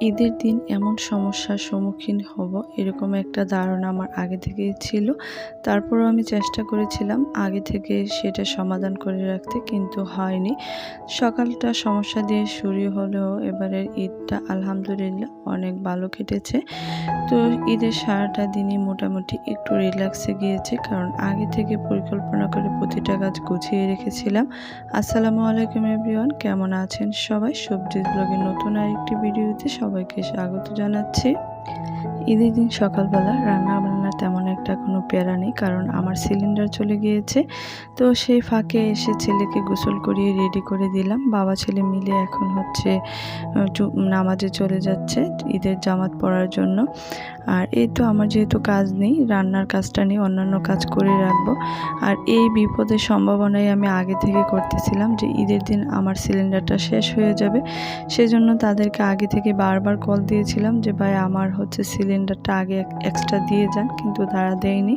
ঈদের দিন এমন সমস্যার সম্মুখীন হব এরকম একটা ধারণা আমার আগে থেকেই ছিল। তারপরও আমি চেষ্টা করেছিলাম আগে থেকে সেটা সমাধান করে রাখতে কিন্তু হয়নি। সকালটা সমস্যা দিয়ে শুরু হলেও এবারের ঈদটা আলহামদুলিল্লাহ অনেক ভালো কেটেছে। তো ঈদের সারাটা দিনই মোটামুটি একটু রিল্যাক্সে গিয়েছে কারণ আগে থেকে পরিকল্পনা করে প্রতিটা কাজ গুছিয়ে রেখেছিলাম। আসসালামু আলাইকুম এভরিওয়ান, কেমন আছেন সবাই? সবজি ব্লগের নতুন আরেকটি ভিডিওতে সবাইকে স্বাগত জানাচ্ছি। ঈদের দিন সকালবেলা রান্না বান্নার তেমন একটা কোনো প্যারা নেই, কারণ আমার সিলিন্ডার চলে গিয়েছে। তো সেই ফাঁকে এসে ছেলেকে গোসল করিয়ে রেডি করে দিলাম। বাবা, ছেলে মিলে এখন হচ্ছে নামাজে চলে যাচ্ছে ঈদের জামাত পরার জন্য। আর এই তো আমার যেহেতু কাজ নেই, রান্নার কাজটা নিয়ে অন্যান্য কাজ করে রাখব। আর এই বিপদের সম্ভাবনাই আমি আগে থেকে করতেছিলাম যে ঈদের দিন আমার সিলিন্ডারটা শেষ হয়ে যাবে। সেজন্য তাদেরকে আগে থেকে বারবার কল দিয়েছিলাম যে, ভাই, আমার হচ্ছে সিলিন্ডারটা আগে এক্সট্রা দিয়ে যান। কিন্তু তারা দেয়নি।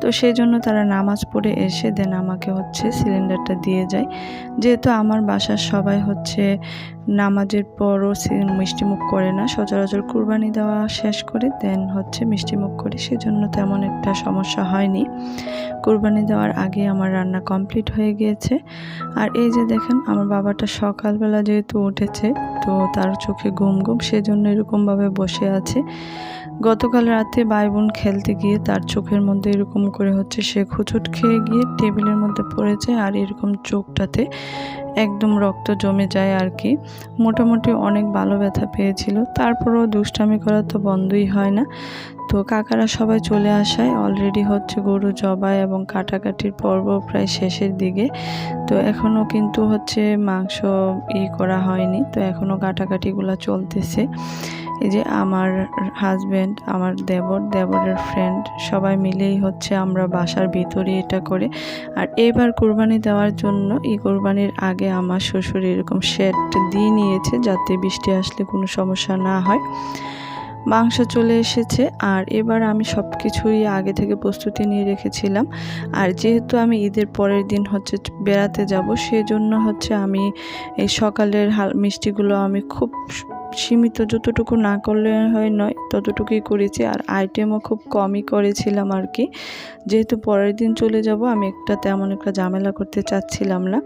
তো সেই জন্য তারা নামাজ পড়ে এসে দেন আমাকে হচ্ছে সিলিন্ডারটা দিয়ে যায়। যেহেতু আমার বাসার সবাই হচ্ছে নামাজের পরও মিষ্টিমুখ করে না, সচরাচর কুরবানি দেওয়া শেষ করে দেন হচ্ছে মিষ্টিমুখ করে, সেজন্য তেমন একটা সমস্যা হয়নি। কুরবানি দেওয়ার আগে আমার রান্না কমপ্লিট হয়ে গিয়েছে। আর এই যে দেখেন, আমার বাবাটা সকালবেলা যেহেতু উঠেছে, তো তার চোখে ঘুম ঘুম, সেজন্য এরকমভাবে বসে আছে। গতকাল রাতে ভাই বোন খেলতে গিয়ে তার চোখের মধ্যে এরকম করে হচ্ছে সে খুচুট খেয়ে গিয়ে টেবিলের মধ্যে পড়েছে, আর এরকম চোখটাতে একদম রক্ত জমে যায় আর কি। মোটামুটি অনেক ভালো ব্যথা পেয়েছিল। তারপরও দুষ্টামি করা তো বন্ধই হয় না। তো কাকারা সবাই চলে আসায়। অলরেডি হচ্ছে গরু জবাই এবং কাটাকাটির পর্ব প্রায় শেষের দিকে। তো এখনও কিন্তু হচ্ছে মাংস ই করা হয়নি। তো এখনও কাটাকাটিগুলো চলতেছে। এই যে আমার হাজব্যান্ড আমার দেবর, দেবরের ফ্রেন্ড সবাই মিলেই হচ্ছে আমরা বাসার ভিতরে এটা করে। আর এবার কোরবানি দেওয়ার জন্য এই কোরবানির আগে আমার শ্বশুর এরকম শেড দিয়ে নিয়েছে যাতে বৃষ্টি আসলে কোনো সমস্যা না হয়। মাংস চলে এসেছে আর এবার আমি সব কিছুই আগে থেকে প্রস্তুতি নিয়ে রেখেছিলাম। আর যেহেতু আমি ঈদের পরের দিন হচ্ছে বেড়াতে যাব, সেজন্য হচ্ছে আমি এই সকালের হাল, মিষ্টিগুলো আমি খুব সীমিত যতটুকু না করলে হয় নয় ততটুকুই করেছি আর আইটেমও খুব কমই করেছিলাম আর কি। যেহেতু পরের দিন চলে যাব, আমি একটা তেমন একটা ঝামেলা করতে চাচ্ছিলাম না।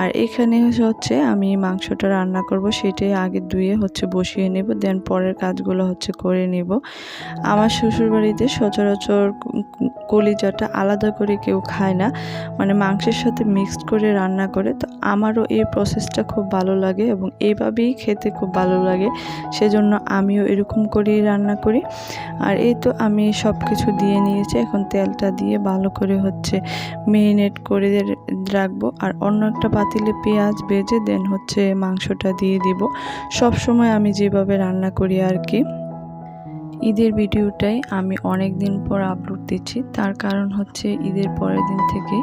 আর এখানে হচ্ছে আমি মাংসটা রান্না করব, সেটাই আগে ধুয়ে হচ্ছে বসিয়ে নেব দেন পরের কাজগুলো হচ্ছে করে নেব। আমার শ্বশুরবাড়িতে সচরাচর কলিজাটা আলাদা করে কেউ খায় না মানে মাংসের সাথে মিক্সড করে রান্না করে। তো আমারও এই প্রসেসটা খুব ভালো লাগে এবং এইভাবেই খেতে খুব ভালো লাগে। সেজন্য আমিও এরকম করেই রান্না করি। আর এই তো আমি সব কিছু দিয়ে নিয়েছি। এখন তেলটা দিয়ে ভালো করে হচ্ছে মেরিনেট করে রাখব। আর অন্য একটা পাতিলে পেঁয়াজ বেজে দেন হচ্ছে মাংসটা দিয়ে দিব। সব সময় আমি যেভাবে রান্না করি আর কি। ঈদের ভিডিওটাই আমি অনেক দিন পর আপলোড দিচ্ছি। তার কারণ হচ্ছে ঈদের পরের দিন থেকে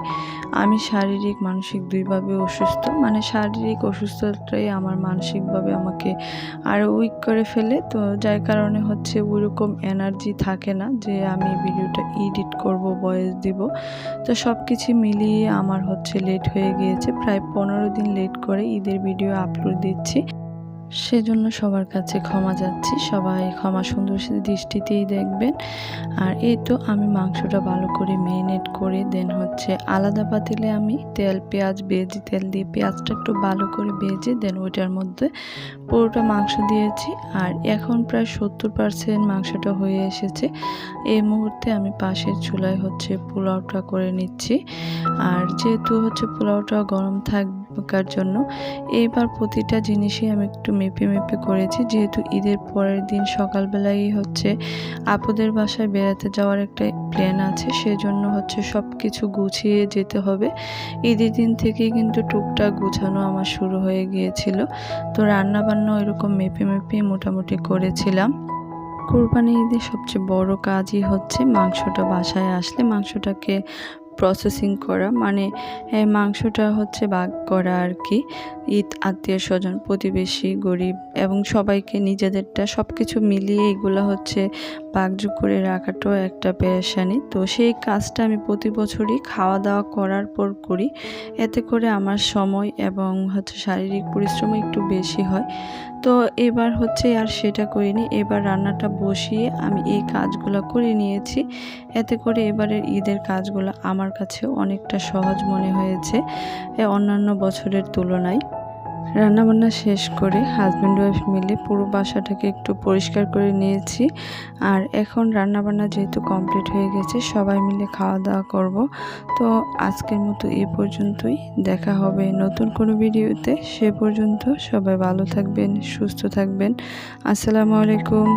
আমি শারীরিক, মানসিক দুইভাবে অসুস্থ। মানে শারীরিক অসুস্থতাই আমার মানসিকভাবে আমাকে আরও উইক করে ফেলে। তো যার কারণে হচ্ছে ওইরকম এনার্জি থাকে না যে আমি ভিডিওটা এডিট করব বয়েস দিব। তো সব কিছু মিলিয়ে আমার হচ্ছে লেট হয়ে গিয়েছে। প্রায় পনেরো দিন লেট করে ঈদের ভিডিও আপলোড দিচ্ছি। সেজন্য সবার কাছে ক্ষমা যাচ্ছি। সবাই ক্ষমা সুন্দর দৃষ্টিতেই দেখবেন। আর এই তো আমি মাংসটা ভালো করে মেরিনেট করে, দেন হচ্ছে আলাদা পাতিলে আমি তেল, পেঁয়াজ, বেজি, তেল দিয়ে পেঁয়াজটা একটু ভালো করে বেজে দেন ওইটার মধ্যে পুরোটা মাংস দিয়েছি। আর এখন প্রায় সত্তর পার্সেন্ট মাংসটা হয়ে এসেছে। এই মুহূর্তে আমি পাশের চুলায় হচ্ছে পোলাওটা করে নিচ্ছি। আর যেহেতু হচ্ছে পোলাওটা গরম থাকবে থাকার জন্য। এইবার প্রতিটা জিনিসই আমি একটু মেপে মেপে করেছি। যেহেতু ঈদের পরের দিন সকালবেলাই হচ্ছে আপুদের বাসায় বেড়াতে যাওয়ার একটা প্ল্যান আছে, সেজন্য হচ্ছে সব কিছু গুছিয়ে যেতে হবে। ঈদের দিন থেকেই কিন্তু টুকটাক গুছানো আমার শুরু হয়ে গিয়েছিল। তো রান্না বান্না ওইরকম মেপে মেপে মোটামুটি করেছিলাম। কোরবানি ঈদের সবচেয়ে বড় কাজই হচ্ছে মাংসটা বাসায় আসলে মাংসটাকে প্রসেসিং করা মানে মাংসটা হচ্ছে ভাগ করা আর কি। ঈদ, আত্মীয় স্বজন, প্রতিবেশী, গরিব এবং সবাইকে নিজেদেরটা সব কিছু মিলিয়ে এগুলো হচ্ছে ভাগযোগ করে রাখাটাও একটা পেরেশানি। তো সেই কাজটা আমি প্রতি বছরই খাওয়া দাওয়া করার পর করি। এতে করে আমার সময় এবং হচ্ছে শারীরিক পরিশ্রম একটু বেশি হয়। তো এবার হচ্ছে আর সেটা করিনি, এবার রান্নাটা বসিয়ে আমি এই কাজগুলো করে নিয়েছি। এতে করে এবারের ঈদের কাজগুলো আমার কাছে অনেকটা সহজ মনে হয়েছে অন্যান্য বছরের তুলনায়। রান্নাবান্না শেষ করে হাজব্যান্ড ওয়াইফ মিলে পুরো বাসাটাকে একটু পরিষ্কার করে নিয়েছি। আর এখন রান্নাবান্না যেহেতু কমপ্লিট হয়ে গেছে, সবাই মিলে খাওয়া দাওয়া করব। তো আজকের মতো এ পর্যন্তই। দেখা হবে নতুন কোনো ভিডিওতে। সে পর্যন্ত সবাই ভালো থাকবেন, সুস্থ থাকবেন। আসসালামু আলাইকুম।